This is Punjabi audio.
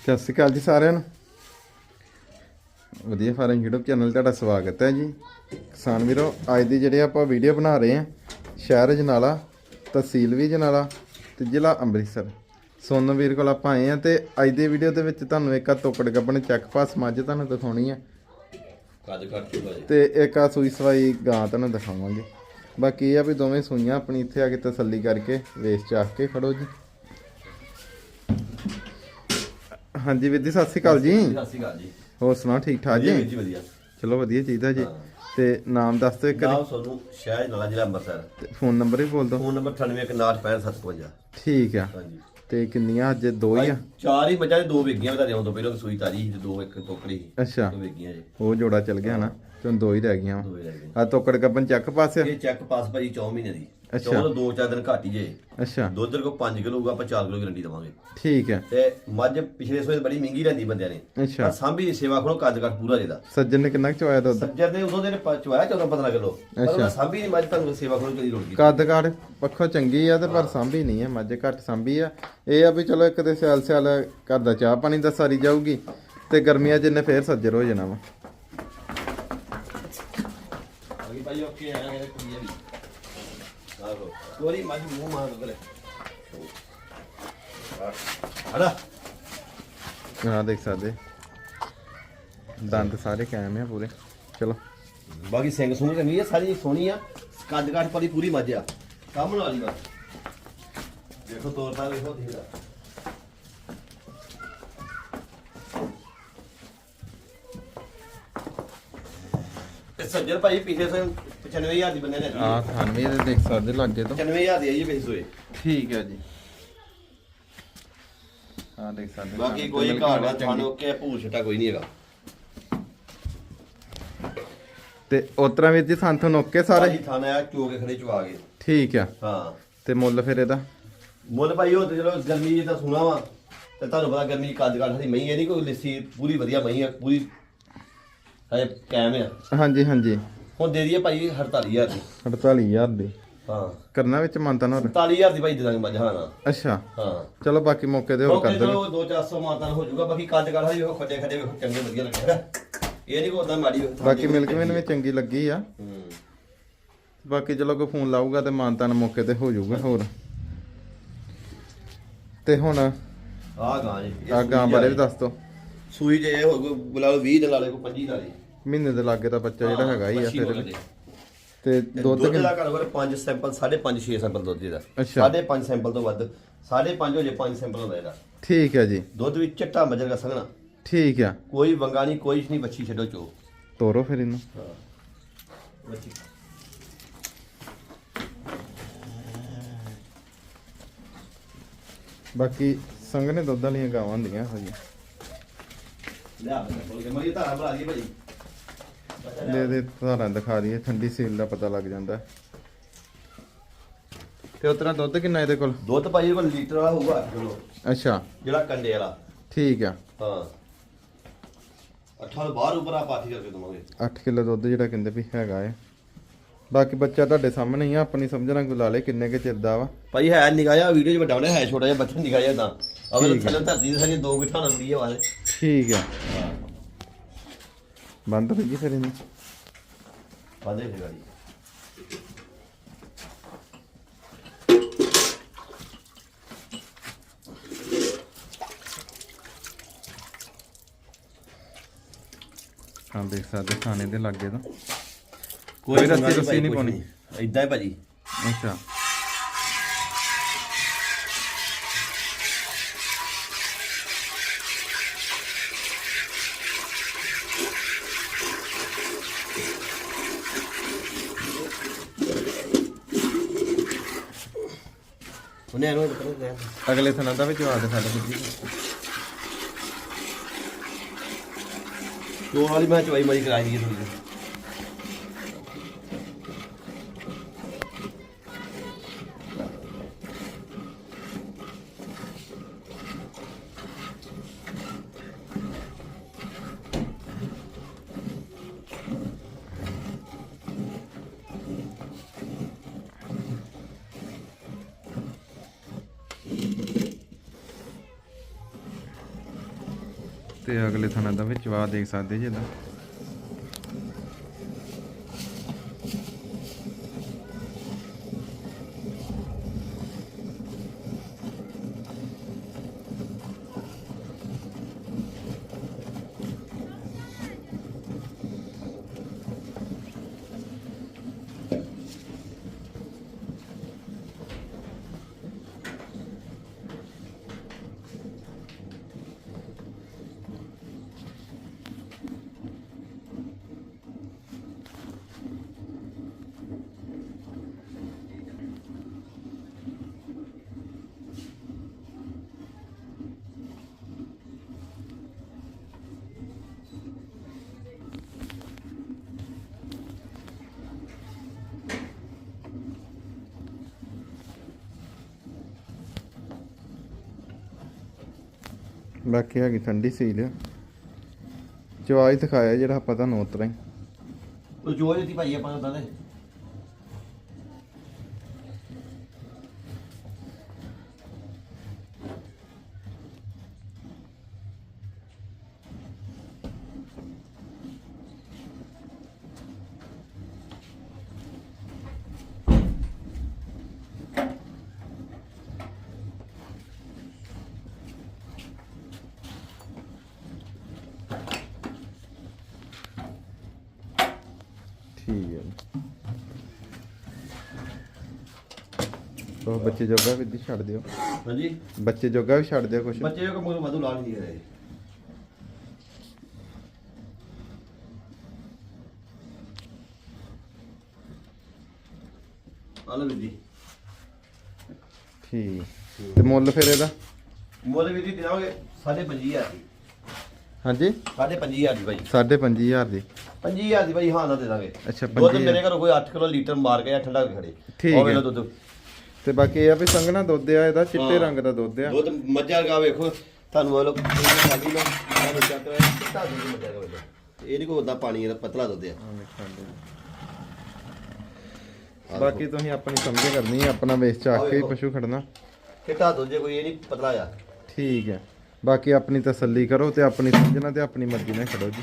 ਸਤਿ ਸ਼੍ਰੀ ਅਕਾਲ ਜੀ ਸਾਰਿਆਂ ਨੂੰ। ਵਧੀਆ ਫਾਰਮ YouTube ਚੈਨਲ ਤੁਹਾਡਾ ਸਵਾਗਤ ਹੈ ਜੀ। ਕਿਸਾਨ ਵੀਰੋ ਅੱਜ ਦੀ ਜਿਹੜੀ ਆਪਾਂ ਵੀਡੀਓ ਬਣਾ ਰਹੇ ਹਾਂ ਸ਼ਹਿਰ ਜਨਾਲਾ ਤਹਿਸੀਲ ਵੀ ਜਨਾਲਾ ਤੇ ਜ਼ਿਲ੍ਹਾ ਅੰਮ੍ਰਿਤਸਰ। ਸੋਨਮ ਵੀਰ ਕੋਲ ਆਪਾਂ ਆਏ ਆ ਤੇ ਅੱਜ ਦੀ ਵੀਡੀਓ ਦੇ ਵਿੱਚ ਤੁਹਾਨੂੰ ਇੱਕ ਆ ਤੋਕੜ ਗੱਬਣ ਚੱਕ ਪਾਸ ਮੱਝ ਤੁਹਾਨੂੰ ਦਿਖਾਉਣੀ ਆ। ਕੱਦ ਘੱਟ ਚੁਗਾ ਜੀ। ਤੇ ਇੱਕ ਆ ਸੂਈ ਸਵਾਈ ਗਾਂ ਤੁਹਾਨੂੰ ਦਿਖਾਵਾਂਗੇ। ਬਾਕੀ ਇਹ ਆ ਵੀ ਦੋਵੇਂ ਸੂਈਆਂ ਆਪਣੀ ਇੱਥੇ ਆ ਕੇ ਤਸੱਲੀ ਕਰਕੇ ਵੇਚ ਚਾਖ ਕੇ ਖੜੋ ਜੀ। ਹਾਂਜੀ ਵੀਰ ਜੀ ਸਤਿ ਸ਼੍ਰੀ ਅਕਾਲ ਜੀ। ਸਤਿ ਸ਼੍ਰੀ ਅਕਾਲ ਜੀ। ਹੋਰ ਸੁਣਾਓ ਠੀਕ ਠਾਕ ਜੀ? ਜੀ ਵਧੀਆ। ਚਲੋ ਵਧੀਆ ਚਾਹੀਦਾ ਜੀ। ਤੇ ਨਾਮ ਦੱਸ ਦਿਓ ਇੱਕ ਨਾਮ ਸੋਨੂੰ ਸ਼ਹਿਰ ਨਾਲਾ ਜ਼ਿਲ੍ਹਾ ਅੰਮ੍ਰਿਤਸਰ। ਤੇ ਫੋਨ ਨੰਬਰ ਵੀ ਬੋਲ ਦਿਓ। ਫੋਨ ਨੰਬਰ 98165757 ਠੀਕ ਆ। ਹਾਂਜੀ। ਤੇ ਕਿੰਨੀਆਂ ਅੱਜ ਦੋ ਹੀ ਆ? ਚਾਰ ਹੀ ਮੱਝਾਂ ਦੇ ਦੋ ਵੇਗੀਆਂ ਬਤਾ ਦਿਆਂ ਤੋਂ ਪਹਿਲਾਂ ਤਾਂ ਸੂਈ ਤਾਜੀ ਸੀ ਤੇ ਦੋ ਇੱਕ ਟੋਕਰੀ ਅੱਛਾ। ਦੋ ਵੇਗੀਆਂ ਜੀ। ਉਹ ਜੋੜਾ ਚੱਲ ਗਿਆ ਨਾ। ਹੁਣ ਦੋ ਹੀ ਰਹਿ ਗਈਆਂ ਦੋ ਹੀ ਰਹਿ ਗਈਆਂ। ਆ ਤੋਕੜ ਗੱਬਨ ਚੱਕ ਪਾਸੇ ਇਹ ਚੈੱਕ ਪਾਸ ਭਾਜੀ 4 ਮਹੀਨੇ ਦੀ। ਅੱਛਾ। ਚੌਂ ਦੋ ਚਾਰ ਦਿਨ ਘੱਟ ਹੀ ਜੇ। ਅੱਛਾ। ਦੁੱਧ ਕੋ 5 ਕਿਲੋ ਹੋਊਗਾ ਆਪਾਂ 4 ਕਿਲੋ ਗਰੰਟੀ ਦਵਾਂਗੇ। ਠੀਕ ਹੈ। ਤੇ ਮੱਝ ਪਿਛਲੇ ਸੋਏ ਬੜੀ ਮਹਿੰਗੀ ਲੈਂਦੀ ਬੰਦਿਆਂ ਨੇ। ਅੱਛਾ। ਪਰ ਸਾਂਭੀ ਦੀ ਸੇਵਾ ਖੜੋ ਕੱਦ ਕੱਟ ਪੂਰਾ ਜਿਹਦਾ। ਸੱਜਣ ਨੇ ਕਿੰਨਾ ਕੁ ਚਵਾਇਆ ਦੁੱਧ? ਸੱਜਰ ਨੇ ਉਦੋਂ ਦੇ ਨੇ ਪ- ਚੁਆਇਆ 14 15 ਕਿਲੋ। ਪਰ ਅੱਛਾ। ਸਾਂਭੀ ਦੀ ਮੱਝ ਤੁਹਾਨੂੰ ਸੇਵਾ ਖੜੋ ਕਦੀ ਰੁੜ ਗਈ ਕੱਦ ਕਾੜ ਪੱਖੋਂ ਚੰਗੀ ਆ ਤੇ ਪਰ ਸਾਂਭੀ ਨਹੀਂ ਆ। ਮੱਝ ਘੱਟ ਸਾਂਭੀ ਆ। ਇਹ ਆ ਵੀ ਚਲੋ ਇੱਕ ਤੇ ਸਿਆਲ ਸਿਆਲ ਘਰ ਦਾ ਚਾਹ ਪਾਣੀ ਦਾ ਸਾਰੀ ਜਾਊਗੀ ਤੇ ਗਰਮੀਆਂ ਜਿੰਨੇ ਫੇਰ ਸੱਜਰ ਹੋ ਜਾਣਾ ਵਾ। ਭਾਈ ਓਕੇ ਆ ਗਏ ਕੁੜੀ ਵੀ ਆਹੋ। ਕੋਰੀ ਮੱਝ ਮੂੰਹ ਮਾਰ ਗਲੇ ਹੜਾ। ਆ ਦੇਖ ਸਕਦੇ। ਦੰਦ ਸਾਰੇ ਕਾਇਮ ਆ ਪੂਰੇ। ਚਲੋ। ਬਾਕੀ ਸਿੰਘ ਸੂਹ ਚੰਗੀ ਆ ਸਾਰੀ ਸੋਹਣੀ ਆ। ਕੱਦ ਕਾਠ ਪਰੀ ਪੂਰੀ ਮੱਝ ਆ। ਕੰਮ ਨਾਲ ਵਾਲੀ ਬਸ। ਦੇਖੋ ਤੋਰਤਾ ਵੇਖੋ ਧੀਰਾ ਸੱਜਣ ਭਾਈ ਪਿਛਲੇ ਸੇ 95000 ਦੀ ਬੰਦੇ ਨੇ ਆ ਖਾਨਵੀ ਦੇ ਦੇਖ ਸਕਦੇ ਲੱਗੇ ਤੋਂ। 95000 ਦੀ ਆਈ ਪਿਛਲੇ ਸੋਏ ਠੀਕ ਹੈ ਜੀ। ਆ ਦੇਖ ਸਕਦੇ ਬਾਕੀ ਖਾਣ ਕੋਈ ਤੇ ਘਾਟ ਨਾ ਚੰਗੀ। ਤੁਹਾਨੂੰ ਕਿ ਭੂਰ ਛਟਾ ਕੋਈ ਨਹੀਂ ਹੈਗਾ। ਤੇ ਉਤਰਾ ਵੀਰ ਜੀ ਸੰਥ ਨੋਕੇ ਸਾਰੇ? ਭਾਜੀ ਥਾਣਾ ਆ ਚੋ ਕੇ ਖੜੇ ਚਵਾ ਗਏ ਠੀਕ ਆ। ਹਾਂ। ਤੇ ਮੁੱਲ ਫਿਰ ਇਹਦਾ? ਮੁੱਲ ਭਾਈ ਉਹ ਤੇ ਚਲੋ ਗਰਮੀ ਜੀ ਤਾਂ ਸੁਣਾ ਵਾ। ਤੇ ਤੁਹਾਨੂੰ ਪਤਾ ਗਰਮੀ ਕੱਦ ਕੱਦ ਸਾਡੀ ਮਹੀਂ ਹੈ ਨਹੀਂ ਕੋਈ ਲਿੱਸੀ ਪੂਰੀ ਵਧੀਆ ਮਹੀਂ ਆ ਪੂਰੀ ਹੈ ਕਾਇਮ ਆ। ਹਾਂਜੀ ਹਾਂਜੀ। ਹੁਣ ਦੇ ਦਈਏ ਭਾਈ 48000 ਦੀ। 48000 ਦੀ। ਹਾਂ। ਕਰਨਾ ਵਿੱਚ ਮੰਨਤਾ ਨਾ ਹੋਰ 47000 ਦੀ ਭਾਈ ਦੇ ਦਾਂਗੇ ਮੱਝ ਹਾਂ ਨਾ ਅੱਛਾ। ਹਾਂ। ਚਲੋ ਬਾਕੀ ਮੌਕੇ ਤੇ ਹੋਰ ਕਰ ਦੇਣਾ ਚਲੋ 2-400 ਮਾਤਾਂ ਹੋ ਜਾਊਗਾ ਬਾਕੀ ਕੱਦ ਕੱਦ ਸਾਡੀ ਵੇਖੋ ਖੱਡੇ ਖੱਡੇ ਵੇਖੋ ਚੰਗੇ ਵਧੀਆ ਲੱਗਿਆ ਇਹ ਨਹੀਂ ਕੋਈ ਉਦਾਂ ਮਾੜੀ ਬਾਕੀ ਮਿਲਕ ਮੈਨੂੰ ਵੀ ਚੰਗੀ ਲੱਗੀ ਆ। ਹੂੰ ਬਾਕੀ ਚਲੋ ਕੋਈ ਫੋਨ ਲਾਊਗਾ ਤੇ ਮਾਨਤਾ ਨਾ ਮੌਕੇ ਤੇ ਹੋ ਜਾਊਗਾ ਹੋਰ। ਤੇ ਹੁਣ ਆ ਗਾਂ ਜੀ ਆ ਗਾਂ ਬਾਰੇ ਵੀ ਦੱਸ ਦੋ ਸੂਈ ਜੇ ਇਹ ਹੋ ਗਈ ਬੁਲਾ ਲਓ 20 ਦਿਨ ਵਾਲੇ ਕੋ 25 ਵਾਲੇ ਮਹੀਨੇ ਦੇ ਲਾਗੇ ਦਾ ਬੱਚਾ ਜਿਹੜਾ ਹੈਗਾ ਹੀ ਆ ਫਿਰ। ਦੇ। ਤੇ ਤੇ ਦੁੱਧ ਦੁੱਧ ਦਾ ਘੱਟੋ ਘੱਟ 5 ਸੈਂਪਲ 5.5 6 ਸੈਂਪਲ ਦੁੱਧ ਇਹਦਾ। ਅੱਛਾ। 5.5 ਸੈਂਪਲ ਤੋਂ ਵੱਧ 5.5 ਹੋ ਜੇ 5 ਸੈਂਪਲ ਹੁੰਦਾ ਇਹਦਾ। ਠੀਕ ਹੈ ਜੀ। ਦੁੱਧ ਵੀ ਚਿੱਟਾ ਮਜਰ ਦਾ ਸੰਘਣਾ। ਠੀਕ ਆ। ਕੋਈ ਵੰਗਾ ਨਹੀਂ ਕੋਈ ਨਹੀਂ ਬੱਚੀ ਛੱਡੋ ਚੋ। ਤੋਰੋ ਫਿਰ ਇਹਨੂੰ। ਬੱਚੀ ਬਾਕੀ ਸੰਘਣੇ ਦੁੱਧ ਵਾਲੀਆਂ ਗਾਵਾਂ ਹੁੰਦੀਆਂ ਹੋਈਆਂ ਲਿਆ ਕੇ ਮਰੀ ਧਾਰਾ ਦੀ ਭਾਜੀ ਦੇ ਦੇ ਧਾਰਾਂ ਦਿਖਾ ਦਈਏ ਠੰਡੀ ਸੀਲ ਦਾ ਪਤਾ ਲੱਗ ਜਾਂਦਾ। ਤੇ ਉਤਰਾ ਦੁੱਧ ਕਿੰਨਾ ਇਹਦੇ ਕੋਲ? ਦੁੱਧ ਭਾਜੀ ਕੋਲ ਲੀਟਰ ਵਾਲਾ ਹੋਊਗਾ 8 ਕਿਲੋ। ਅੱਛਾ। ਜਿਹੜਾ ਕੰਡੇ ਵਾਲਾ। ਠੀਕ ਆ। ਹਾਂ। ਅੱਠਾਂ ਤੋਂ ਬਾਹਰ ਉੱਪਰ ਆ ਪਾਥੀ ਕਰਕੇ ਦਵਾਂਗੇ। 8 ਕਿਲੋ ਦੁੱਧ ਜਿਹੜਾ ਕਹਿੰਦੇ ਵੀ ਹੈਗਾ ਏ ਬਾਕੀ ਬੱਚਾ ਤੁਹਾਡੇ ਸਾਹਮਣੇ ਹੀ ਆ ਆਪਣੀ ਸਮਝਣਾ ਕੋਈ ਲਾ ਕਿੰਨੇ ਕੇ ਚਿਰ ਦਾ ਵਾ। ਭਾਈ ਹੈ ਨਿਗਾਹ ਜਿਹਾ ਵੀਡੀਓ 'ਚ ਵੱਡਾ ਹੋਣਾ ਹੈ ਛੋਟਾ ਜਿਹਾ ਬੱਚਾ ਨਿਗਾਹ ਜਿਹਾ ਤਾਂ। ਅਗਰ ਥੱਲੇ ਧਰਤੀ ਦੇ ਸਾਰੀ ਦੋ ਗਿੱਠਾਂ ਨਾਲ ਬੜੀ ਆਵਾਜ਼ ਠੀਕ ਆ। ਬੰਦ ਹੋ ਗਈ ਫਿਰ ਇਹਨੂੰ। ਵਾਦੇ ਹੈ ਗਾੜੀ ਹਾਂ ਦੇਖ ਸਕਦੇ ਖਾਣੇ ਦੇ ਲੱਗੇ ਤਾਂ। ਕੋਈ ਰੱਸੀ ਰੱਸੀ ਰੁੱਸੀ ਨਹੀਂ ਪਾਉਣੀ। ਇਦਾਂ ਹੀ ਭਾਜੀ। ਅੱਛਾ। ਉਹਨੇ ਪਤਾ ਅਗਲੇ ਥਣਾ ਦਾ ਵੀ ਜਵਾਬ ਦੇ ਸਾਡੇ ਬੁੱਧੀ ਦੋ ਵਾਲੀ ਮੈਂ ਚਵਾਈ ਮਾਰੀ ਕਰਾਈ ਦੀ ਥੋੜੀ ਤੇ ਅਗਲੇ ਥਾਣਾ ਦਾ ਵਿੱਚ ਵਾ ਦੇਖ ਸਕਦੇ ਜੇ ਇਹਦਾ ਬਾਕੀ ਹੈਗੀ ਠੰਡੀ ਸੀਲ। ਚਵਾਈ ਦਿਖਾਇਆ ਜਿਹੜਾ ਆਪਾਂ ਤੁਹਾਨੂੰ ਉਤਰਾ ਹੀ। ਉਹ ਜੋ ਦਿੱਤੀ ਭਾਈ ਆਪਾਂ ਨੂੰ ਦੇ ਠੀਕ ਹੈ ਉਹ ਬੱਚੇ ਜੋਗਾ ਵੀ ਦੀ ਛੱਡ ਦਿਓ। ਹਾਂਜੀ। ਬੱਚੇ ਜੋਗਾ ਵੀ ਛੱਡ ਦਿਓ ਕੁਛ। ਬੱਚੇ ਜੋ ਕੋਈ ਵਾਧੂ ਲਾ ਨਹੀਂ ਰਹੇ ਆਲੋ ਵੀਰ ਠੀਕ। ਤੇ ਮੁੱਲ ਫਿਰ ਇਹਦਾ? ਮੁੱਲ ਵੀਰ ਜੀ ਦੇਵਾਂਗੇ 25000 ਦੀ। ਹਾਂਜੀ? 25000 ਦੀ ਭਾਈ 5500 ਦੀ। 25000 ਦੀ ਭਾਈ ਹਾਂ ਨਾ ਦੇ ਦਾਂਗੇ। ਅੱਛਾ, ਦੁੱਧ 50,000 ਮੇਰੇ ਘਰੋਂ ਕੋਈ 8 ਕਿਲੋ ਲੀਟਰ ਮਾਰ ਕੇ ਠੰਡਾ ਖੜੇ। ਠੀਕ ਹੈ। ਦੁੱਧ। ਤੇ ਬਾਕੀ ਇਹ ਆ ਵੀ ਸੰਘਣਾ ਦੁੱਧ ਆ ਇਹਦਾ ਚਿੱਟੇ। ਰੰਗ ਦਾ ਦੁੱਧ ਆ। ਦੁੱਧ ਮੱਝਾਂ ਦਾ ਵੇਖੋ। ਤੁਹਾਨੂੰ ਉਹ ਲੋਕ ਖਾਲੀ ਲੋ ਤੁਹਾਨੂੰ ਚੱਕ ਰਿਹਾ ਕਿੱਤਾ ਦੁੱਧ ਮੱਝਾਂ ਦਾ ਵੇਖੋ। ਇਹ ਨਹੀਂ ਕੋਈ ਉਦਾਂ ਪਾਣੀ ਇਹਦਾ ਪਤਲਾ ਦੁੱਧ ਆ। ਬਾਕੀ ਤੁਸੀਂ ਆਪਣੀ ਸਮਝ ਕਰਨੀ ਹੈ ਆਪਣਾ ਵੇਚ ਚਾਕ ਕੇ ਹੀ ਪਸ਼ੂ ਖੜਨਾ। ਦੁੱਧ ਜੇ ਕੋਈ ਇਹ ਨਹੀਂ ਪਤਲਾ ਆ। ਠੀਕ ਹੈ ਬਾਕੀ ਆਪਣੀ ਤਸੱਲੀ ਕਰੋ ਤੇ ਆਪਣੀ ਸਮਝਣਾ ਤੇ ਆਪਣੀ ਮਰਜ਼ੀ ਨਾਲ ਖੜੋ ਜੀ।